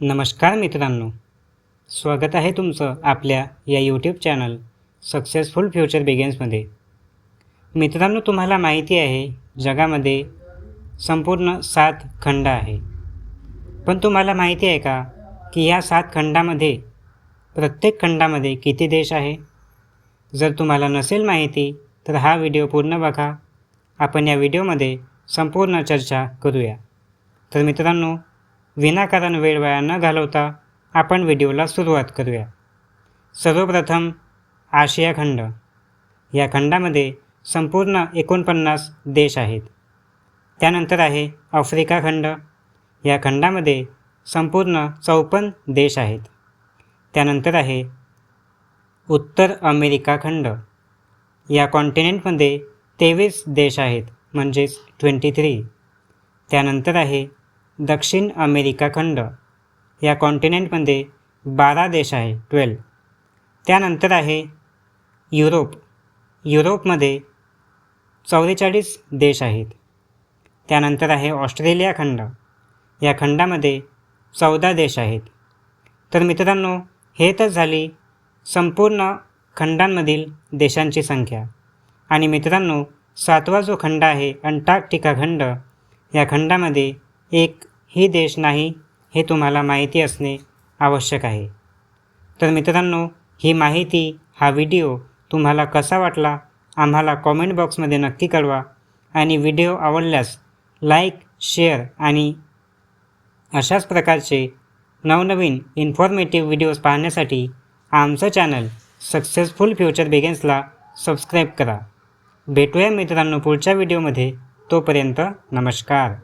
नमस्कार मित्रांनो. स्वागत आहे तुमचं आपल्या या यूट्यूब चॅनल सक्सेसफुल फ्युचर बिगेन्समध्ये मित्रांनो तुम्हाला माहिती आहे जगामध्ये संपूर्ण सात खंड आहे. पण तुम्हाला माहिती आहे का की या सात खंडामध्ये प्रत्येक खंडामध्ये किती देश आहे? जर तुम्हाला नसेल माहिती तर हा व्हिडिओ पूर्ण बघा. आपण या व्हिडिओमध्ये संपूर्ण चर्चा करूया. तर मित्रांनो विनाकारण वेळ वाया न घालवता आपण व्हिडिओला सुरुवात करूया. सर्वप्रथम आशिया खंड. या खंडामध्ये संपूर्ण एकोणपन्नास देश आहेत. त्यानंतर आहे आफ्रिका खंड. या खंडामध्ये संपूर्ण चौपन्न देश आहेत. त्यानंतर आहे उत्तर अमेरिका खंड. या कॉन्टिनेंटमध्ये तेवीस देश आहेत म्हणजेच ट्वेंटी थ्री त्यानंतर आहे दक्षिण अमेरिका खंड. या कॉन्टिनेंटमध्ये बारा देश आहे ट्वेल्व त्यानंतर आहे युरोप. युरोपमध्ये चौवेचाळीस देश आहेत. त्यानंतर आहे ऑस्ट्रेलिया खंड. या खंडामध्ये चौदा देश आहेत. तर मित्रांनो हे तर झाली संपूर्ण खंडांमधील देशांची संख्या. आणि मित्रांनो सातवा जो खंड आहे अंटार्क्टिका खंड. या खंडामध्ये एक ही देश नाही हे तुम्हाला माहिती असणे आवश्यक आहे. तर मित्रांनो ही माहिती हा व्हिडिओ तुम्हाला कसा वाटला आम्हाला कॉमेंट बॉक्समध्ये नक्की कळवा आणि व्हिडिओ आवडल्यास लाईक शेअर आणि अशाच प्रकारचे नवनवीन इन्फॉर्मेटिव्ह व्हिडिओज पाहण्यासाठी आमचं चॅनल सक्सेसफुल फ्युचर बिगेन्सला सबस्क्राईब करा. भेटूया मित्रांनो पुढच्या व्हिडिओमध्ये तोपर्यंत नमस्कार.